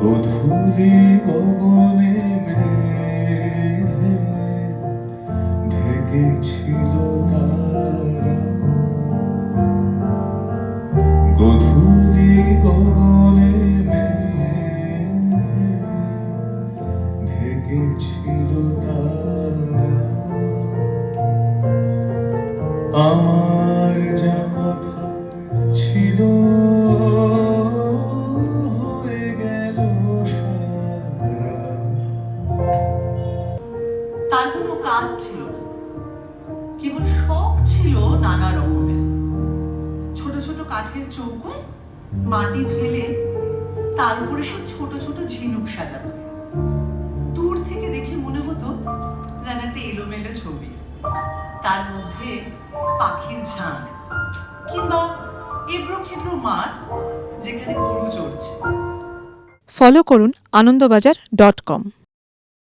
গধূলি গগনে মেঘে ঢেকেছিল তারা। গধূলি গগনে ঢেকেছিল তারা। আমার যা কথা তার কোনো কাজ ছিল না। কেবল শখ ছিল নানা রকমের। ছোট ছোট কাঠের চৌকোয় মাটি ফেলে তার উপরে সে ছোট ছোট ঝিনুক সাজানো দূর থেকে দেখে মনে হতো যেন একটা এলোমেলো ছবি। তার মধ্যে পাখির ঝাঁক কিংবা এবড়ো খেবড়ো মাঠ যেখানে গরু চড়ছে। ফলো করুন আনন্দবাজার ডট কম